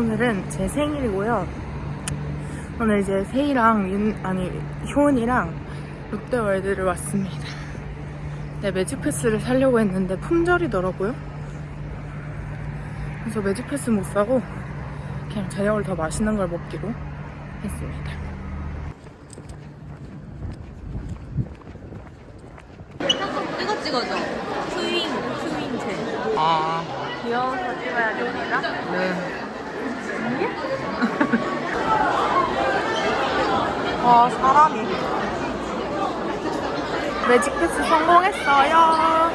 오늘은 제 생일이고요. 오늘 이제 세이랑 윤, 아니, 효은이랑 롯데월드를 왔습니다. 네, 매직 패스를 사려고 했는데 품절이더라고요. 그래서 매직 패스 못 사고 그냥 저녁을 더 맛있는 걸 먹기로 했습니다. 이거 찍어줘. 트윈, 트윈체. 아, 귀여워서 찍어야 됩니다. 네. 와, 사람이. 매직 패스 성공했어요.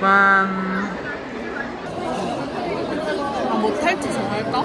만. 아, 뭐 탈지 정할까?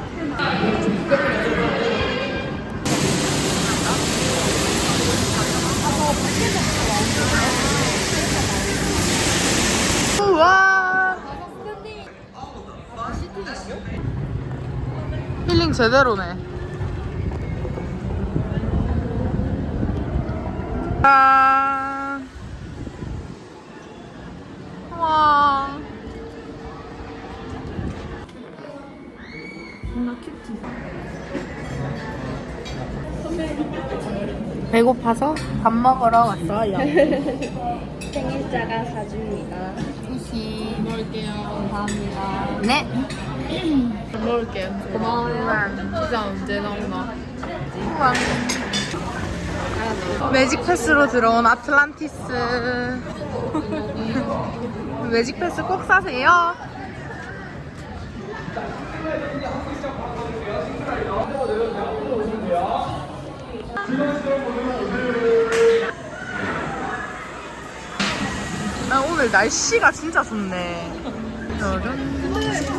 제대로네. 아. 와. 뭔가 큐티. 배고파서 밥 먹으러 왔어요. 생일자가 사줍니다. 수시. 먹을게요. 감사합니다. 네. 먹을게요. 고마워요. 피자 언제 나오나? 매직 패스로 들어온 아틀란티스. 매직 패스 꼭 사세요. 아, 오늘 날씨가 진짜 좋네.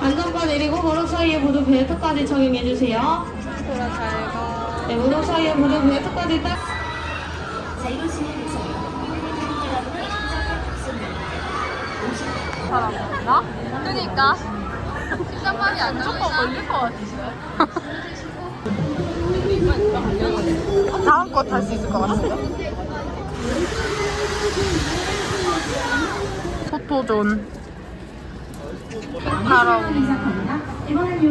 안전바 내리고 버릇 사이에 모두 벨트까지 착용해 주세요. 소라 잘 가. 네, 무릎 사이에 모두 벨트까지 딱. 사람? 그니까. 십장만이 안 무조건 걸릴 것 같으시네. 다음 거 탈 수 있을 것 같은데. 포토존. 하러 이번엔요, 이번엔요,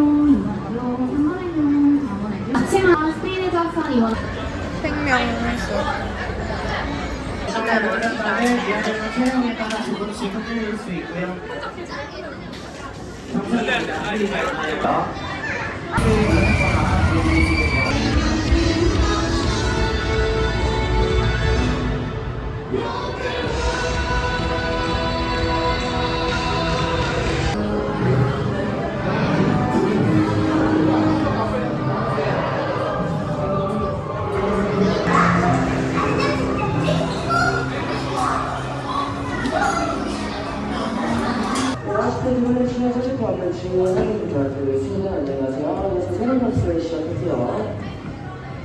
3번엔요, 4번엔요. 아침에 스페인의 작선 이번. 생명수. 체 주문 확인 도와드리고 있습니다. 안녕하세요. 그래서 새로운 박스를 시작할게요.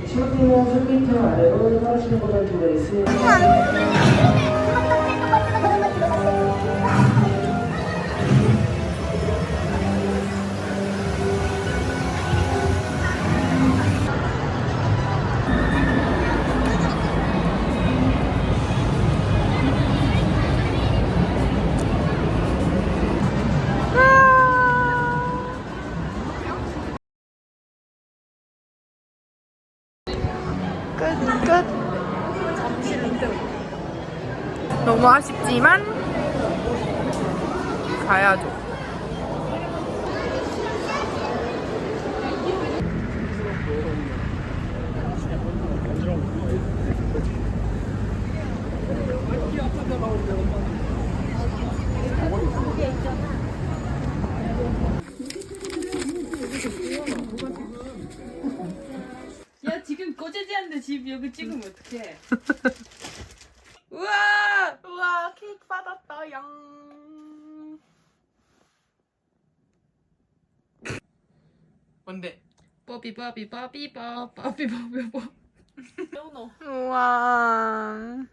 시작되면 손밑으로 아래로 떨어지는 것을 준비했습니다. 끝, 끝. 너무 아쉽지만 가야죠. 야 집 여기 찍으면 어떡해 우와! 우와, 케이크 받았다, 양. 뭔데? 뽀비 뽀비 뽀비 뽀 뽀비 뽀비 뽀. 우와.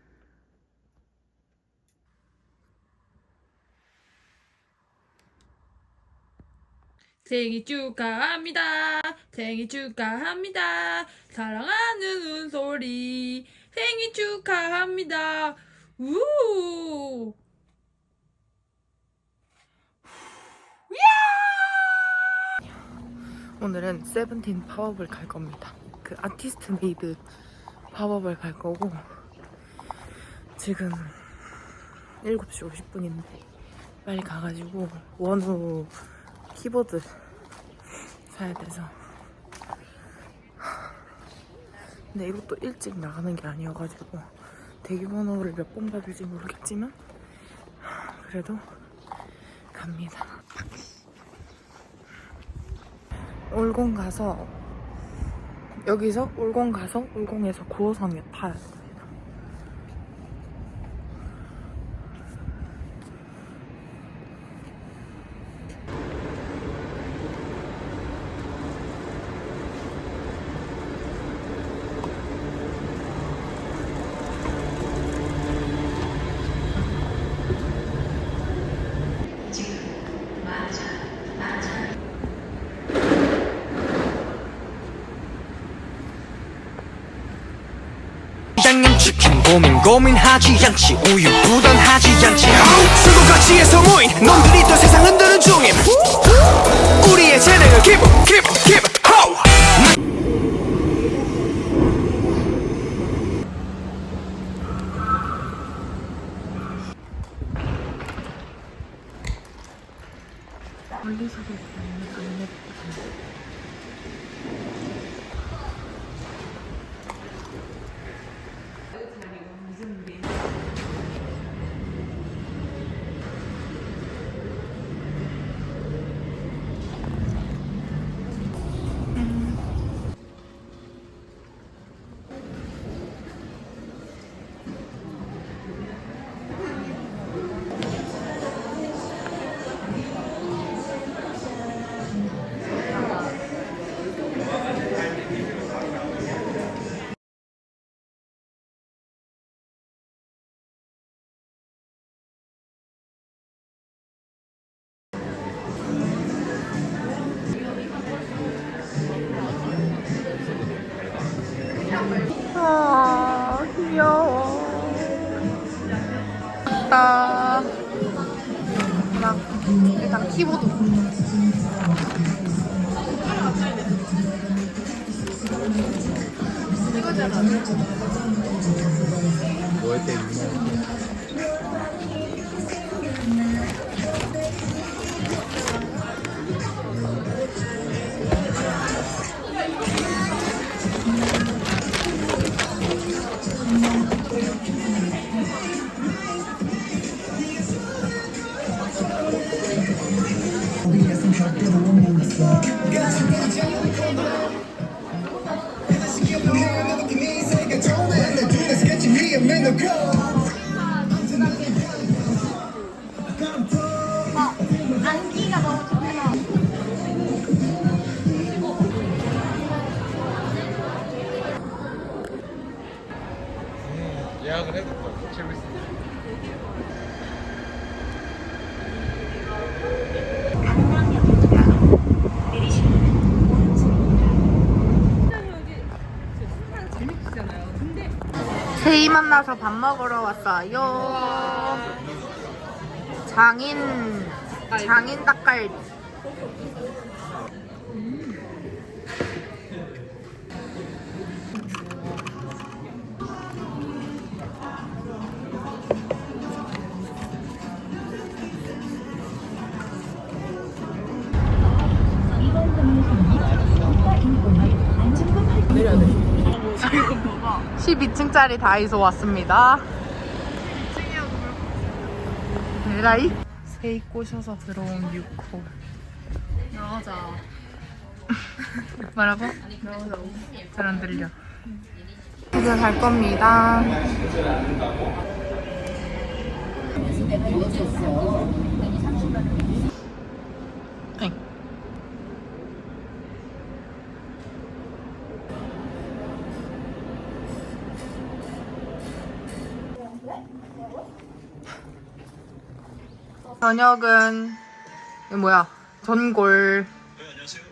생일 축하합니다. 생일 축하합니다. 사랑하는 은솔이 생일 축하합니다. 우. 오늘은 세븐틴 팝업을 갈 겁니다. 그 아티스트 메이드 팝업을 갈 거고 지금 7시 50분인데 빨리 가가지고 원우 키보드 사야 돼서 근데 이것도 일찍 나가는 게 아니어가지고 대기 번호를 몇 번 받을지 모르겠지만 그래도 갑니다. 울공 가서 여기서 울공 가서 울공에서 9호선에 타 고민 고민하지 않지 우유 부단하지 않지. 수도가치에서 모인 놈들이 또 세상 흔드는 중임. 우리의 재능을 기부 기부 나 막, 일단 키보드 세이 만나서 밥 먹으러 왔어요. 장인 장인 닭갈비. 12층짜리 다이소 왔습니다. 에라이? 새이 꼬셔서 들어온 6호. 나가자. 뭐라고? 잘안 들려. 이제 갈 겁니다. 저녁은 이거 뭐야? 전골. 네, 안녕하세요.